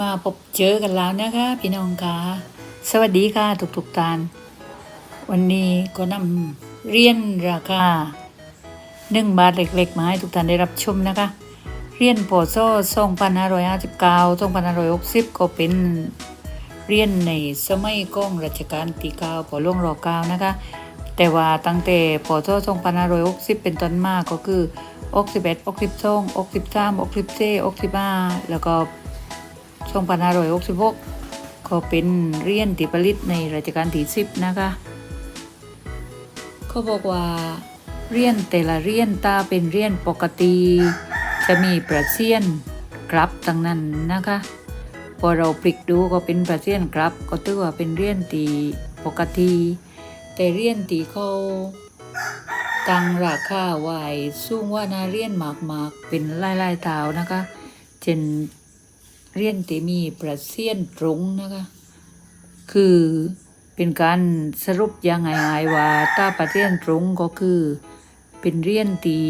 มาพบเจอกันแล้วนะคะ พี่น้องค่ะสวัสดีค่ะทุกทุกท่าน วันนี้ก็นำเรียนราคาหนึ่งบาทเล็กๆ มาให้ทุกท่านได้รับชมนะคะ เรียนปอโซ่สองพันห้าร้อยห้าสิบเก้าสองพันห้าร้อยหกสิบก็เป็นเรียนในสมัยก้องรัชกาลที่เก้าปอล่วงรอเก้านะคะ แต่ว่าตั้งแต่ปอโซ่สองพันห้าร้อยหกสิบเป็นต้นมาก็คืออกสิบเอ็ดอกสิบสองอกสิบสามอกสิบสี่อกสิบห้าแล้วก็ 2566ก็เป็นเรียญที่ผลิตในรัชกาลที่10นะคะเขาบอกว่าเรียญแต่ละเรียญตาเป็นเรียญปกติ จะมีประเซียนกลับทั้งนั้นนะคะพอเราพลิกดูก็เป็นประเซียนกลับ ก็ถือว่าเป็นเรียญที่ปกติ แต่เรียญที่เขาตั้งราคาไว้สูงว่านาเรียญมากๆเป็นลายๆเท้านะคะ เช่น เรียนที่มีประเซียนตรงนะคะ คือเป็นการสรุปยังไงว่าถ้าประเซียนตรงก็คือเป็นเรียนที่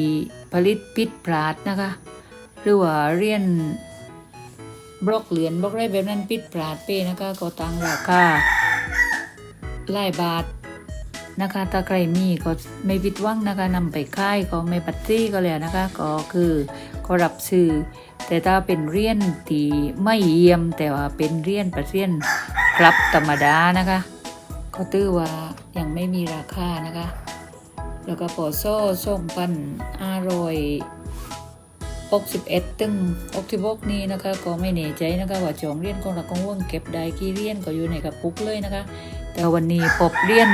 ผลิตปิดพลาดนะคะ หรือว่าเรียนบล็อกเหรียญบล็อกไรแบบนั้นปิดพลาดเป้นะคะก็ตั้งราคาหลายบาทนะคะถ้าใครมีก็ไม่ผิดหวังนะคะนำไปค่ายก็ไม่ปัดซี่ก็แล้วนะคะ ก็คือ ก็รับซื้อแต่ถ้าเป็นเรียนที่ไม่เยี่ยมแต่ว่าเป็นเรียนประเซียนกลับธรรมดานะคะก็ตื้อว่ายังไม่มีราคานะคะ แล้วก็ปอโซ่ส่งปันอร่อย61ตึง66นี้นะคะ ก็ไม่แน่ใจนะคะว่าจองเรียนของเรากงว่างเก็บได้กี่เรียนก็อยู่ในกระปุกเลยนะคะ แต่วันนี้ปบเรียน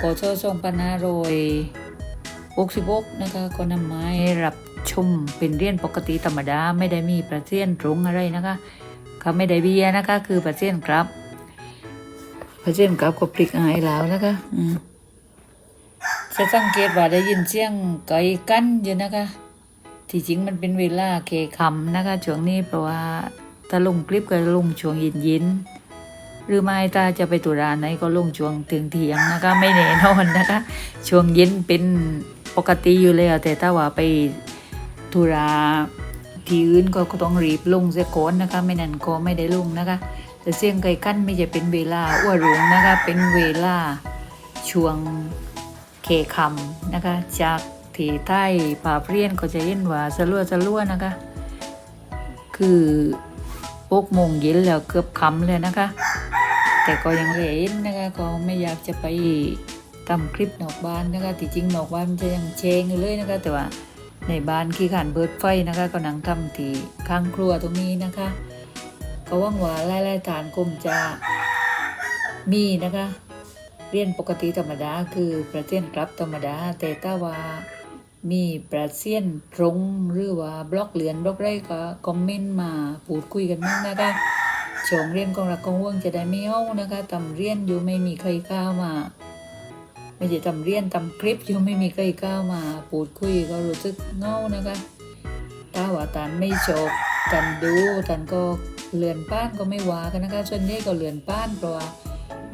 ปอโซ่ส่งปันอร่อย66นะคะก็นำไมาให้รับ ชมเป็นเรียนปกติธรรมดาไม่ได้มีประเซียนตรงอะไรนะคะเขาไม่ได้เบียนะคะ คือประเซียนครับ ประเซียนครับก็พลิกอายแล้วนะคะอืมจะสังเกตว่าได้ยินเสียงไก่กั้นอยู่นะคะ ที่จริงมันเป็นเวลาเคคำนะคะช่วงนี้เพราะว่าถ้าลงคลิปก็ลงช่วงเย็นเย็นหรือไม่ถ้าจะไปตุลาไหนก็ลงช่วงเที่ยงเที่ยงนะคะ ไม่แน่นอนนะคะ ช่วงเย็นเป็นปกติอยู่แล้วแต่ถ้าว่าไป ธุระที่อื่นก็ต้องรีบลงเสียก่อนนะคะ ไม่นั้นก็ไม่ได้ลงนะคะ แต่เสียงไก่กั้นไม่จะเป็นเวลาอ้วหลงนะคะ เป็นเวลาช่วงเคคำนะคะ จากที่ใต้ป่าเปรียนก็จะเห็นว่าสลัวสลัวนะคะ คือปกโมงเย็นแล้วเกือบคำเลยนะคะ แต่ก็ยังเหลนนะคะก็ไม่อยากจะไปทำคลิปนอกบ้านนะคะที่จริงนอกบ้านมันจะยังเชงอยู่เลยนะคะแต่ว่า ในบ้านขี้ขันเบิดไฟนะคะก็นั่งทำทีข้างครัวตรงนี้นะคะ ก็ว่างว่าไล่ๆฐานกลมจะมีนะคะ เรียนปกติธรรมดาคือประเซียนกลับธรรมดา แต่ถ้าว่ามีประเซียนตรงหรือว่าบล็อกเหรียญบล็อกไรก็คอมเมนต์มาพูดคุยกันมั่งนะคะชงเรียนของรักของว่วงจะได้ไม่เอานะคะทำเรียนอยู่ไม่มีใครกล้ามา ไม่ใช่ทำเรียนทำคลิปยู่ไม่มีใครกล้ามาพูดคุยก็รู้สึกเงานะคะถ้าว่าตานไม่ชอบตันดูตันก็เลือนป้านก็ไม่ว่ากันนะคะส่วนใหญ่ก็เลือนป้านเพราะว่า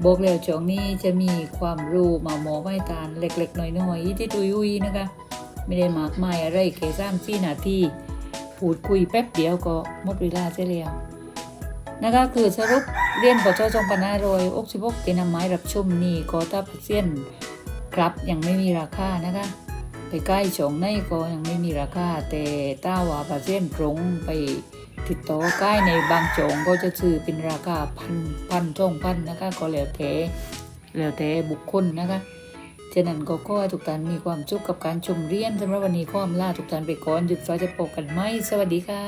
บอกแล้วช่วงนี้จะมีความรู้มาหมอไม่ตานเล็กๆน้อยๆที่ตุยอุยนะคะ ไม่ได้มากมายอะไรแค่สามสี่นาทีพูดคุยแป๊บเดียวก็หมดเวลาเสียแล้ว นะคะคือสรุปเรียนปชสองพันห้าร้อยอกสิบกที่นำไม้รับชมนี่ก็ถ้าเส้นครับยังไม่มีราคานะคะไปใกล้ชงในก็ยังไม่มีราคาแต่ถ้าว่าปาเส้นตรงไปติดต่อใกล้ในบางจงก็จะซื้อเป็นราคาพันพันช่องพันนะคะก็แล้วแต่แล้วแต่บุคคลนะคะฉะนั้นก็ขอให้ทุกท่านมีความสุขกับการชมเรียนสำหรับวันนี้ข้อมลาทุกท่านไปก่อนหยุดฟ้าจะพบกันไหมสวัสดีค่ะ